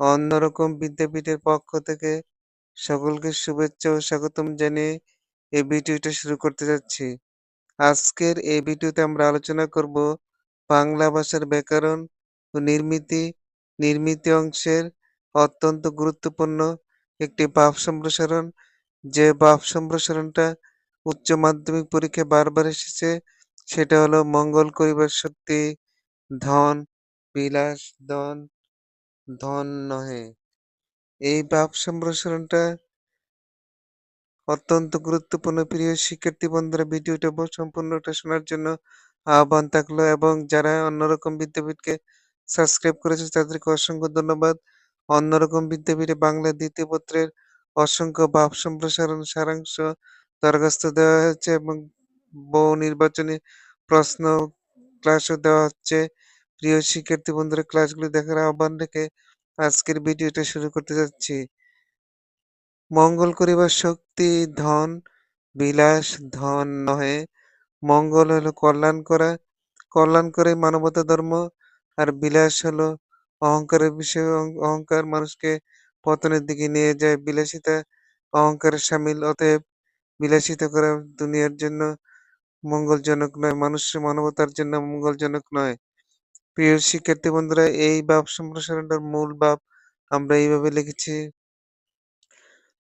অন্যরকম বিদ্যাপীঠের পক্ষ থেকে সকলকে শুভেচ্ছা ও স্বাগতম জানিয়ে এই ভিডিওটা শুরু করতে যাচ্ছি। আজকের এই ভিডিওতে আমরা আলোচনা করব বাংলা ভাষার ব্যাকরণ ও নির্মিতি। নির্মিতি অংশের অত্যন্ত গুরুত্বপূর্ণ একটি ভাব সম্প্রসারণ। যে ভাব সম্প্রসারণটা উচ্চ মাধ্যমিক পরীক্ষায় বারবার এসেছে, সেটা হলো মঙ্গল করিবার শক্তি, ধন, বিলাস, ধন ধন নহে এই ভাব সম্প্রসারণটা অত্যন্ত গুরুত্বপূর্ণ। প্রিয় শিক্ষার্থী বন্ধুরা, ভিডিওটা সম্পূর্ণটা শোনার জন্য আহ্বান থাকল এবং যারা অন্যরকম বিদ্যাপীঠকে সাবস্ক্রাইব করেছে, তাদেরকে অসংখ্য ধন্যবাদ। অন্যরকম বিদ্যাপীঠে বাংলা দ্বিতীয় পত্রের অসংখ্য ভাব সম্প্রসারণ সারাংশ দরখাস্ত দেওয়া হয়েছে এবং বহু নির্বাচনী প্রশ্ন ক্লাসও দেওয়া হচ্ছে। প্রিয় শিক্ষার্থী বন্ধুরা ক্লাসগুলি দেখার আহ্বান রেখে আজকের ভিডিওটা শুরু করতে যাচ্ছি। মঙ্গল করিবার শক্তি, ধন, বিলাস, ধন নহে। মঙ্গল হলো কল্যাণ করা। কল্যাণ করে মানবতা ধর্ম, আর বিলাস হলো অহংকারের বিষয়। অহংকার মানুষকে পতনের দিকে নিয়ে যায়। বিলাসিতা অহংকারের সামিল। অতএব বিলাসিতা করা দুনিয়ার জন্য মঙ্গলজনক নয়। মানুষ মানবতার জন্য মঙ্গলজনক নয়। প্রিয় শিক্ষার্থী বন্ধুরা, এই ভাব সম্প্রসারণটার মূল ভাব আমরা এইভাবে লিখেছি।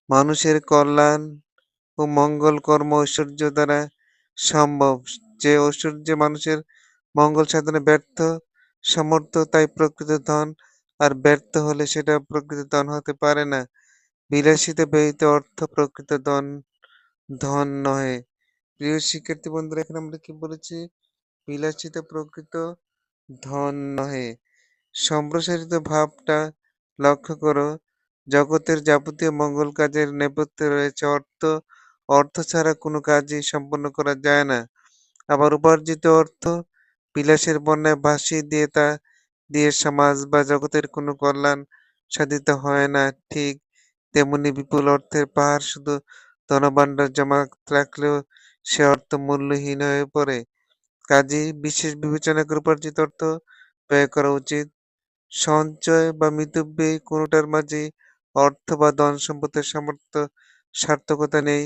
মানুষের কল্যাণ ও মঙ্গল কর্ম ঐশ্বর্য দ্বারা সম্ভব। যে ঐশ্বর্য মানুষের মঙ্গল সাধনে ব্যর্থ, সমর্থ, তাই প্রকৃত ধন আর ব্যর্থ হলে সেটা প্রকৃত ধন হতে পারে না। বিলাসিতা ব্যয়িত অর্থ প্রকৃত ধন ধন নহে। প্রিয় শিক্ষার্থী বন্ধুরা, এখানে আমরা কি বলেছি? বিলাসিতা প্রকৃত ধন নহে। সম্প্রসারিত ভাবটা লক্ষ্য করো, জগতের যাবতীয় মঙ্গল কাজের নেপথ্যে রয়েছে অর্থ। অর্থ ছাড়া কোনো কাজই সম্পন্ন করা যায় না। আবার উপার্জিত অর্থ বিলাসের বন্যায় ভাসিয়ে দিয়ে তা দিয়ে সমাজ বা জগতের কোনো কল্যাণ সাধিত হয় না। ঠিক তেমনি বিপুল অর্থের পাহাড় শুধু ধনভাণ্ডার জমা রাখলেও সে অর্থ মূল্যহীন হয়ে পড়ে। কাজেই বিশেষ বিবেচনা করে উপার্জিত অর্থ ব্যয় করা উচিত, সঞ্চয় বা মিতব্যয়ী কোনোটার মাঝে অর্থ বা ধন সম্পদের সামর্থ্য সার্থকতা নেই।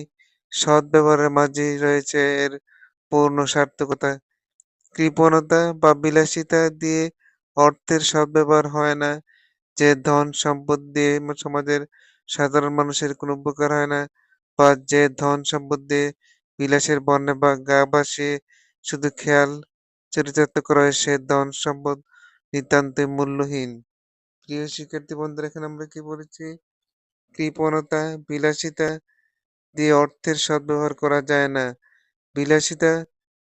সৎ ব্যবহারের মাঝেই রয়েছে এর পূর্ণ সার্থকতা। কৃপণতা বা বিলাসিতা দিয়ে অর্থের সদ্ব্যবহার হয় না। যে ধন সম্পদ দিয়ে সমাজের সাধারণ মানুষের কোনো উপকার হয় না বা যে ধন সম্পদ দিয়ে বিলাসের বর্ণে বা গা ভাসিয়ে শুধু খেয়াল চরিতার্থ করা হয় সে ধন সম্পদ নিতান্তই মূল্যহীন। প্রিয় শিক্ষার্থী বন্ধুরা, এখানে আমরা কি বলেছি কৃপণতা, বিলাসিতা দিয়ে অর্থের সদ্ব্যবহার করা যায় না। বিলাসিতা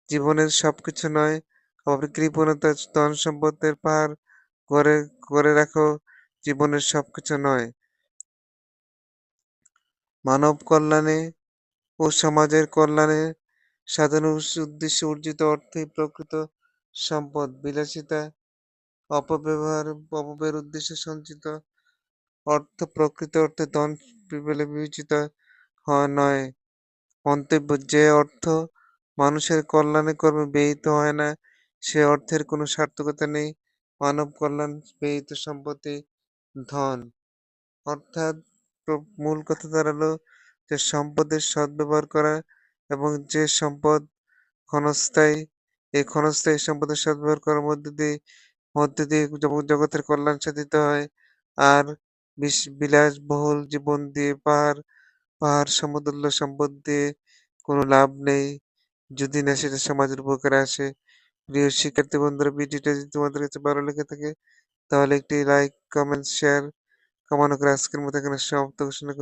জীবনের সবকিছু নয়। আবার কৃপণতা, ধন সম্পদের পাহাড় করে করে রাখো, জীবনের সবকিছু নয়। মানব কল্যাণে ও সমাজের কল্যাণে সাধন উদ্দেশ্যে অর্জিত অর্থই প্রকৃত সম্পদ। বিলাসিতা, অপব্যবহার, অপব্যয়ের উদ্দেশ্যে সঞ্চিত অর্থ প্রকৃত অর্থে ধন বলে বিবেচিত নয়। মন্তব্য, যে অর্থ মানুষের কল্যাণে কর্মে ব্যয়িত হয় না, সে অর্থের কোনো সার্থকতা নেই। মানব কল্যাণ ব্যয়িত সম্পত্তি, ধন। অর্থাৎ মূল কথা দাঁড়াল যে সম্পদের সদ্ব্যবহার করা এবং যে সম্পদ ক্ষণস্থায়ী, এই ক্ষণস্থায়ী সম্পদের সদ্ব্যবহার করার মধ্যে দিয়ে মধ্যে দিয়ে জগতের কল্যাণ সাধিত হয়। আর বিলাসবহুল জীবন দিয়ে পাহাড় পাহাড় সমতুল্য সম্পদ দিয়ে কোনো লাভ নেই। যদি না সেটা সমাজের উপকারে আসে। প্রিয় শিক্ষার্থী বন্ধুরা, ভিডিওটা যদি তোমাদের কাছে ভালো লেগে থাকে, তাহলে একটি লাইক কমেন্ট শেয়ার কমানো করে আজকের মতো এখানে সমাপ্ত ঘোষণা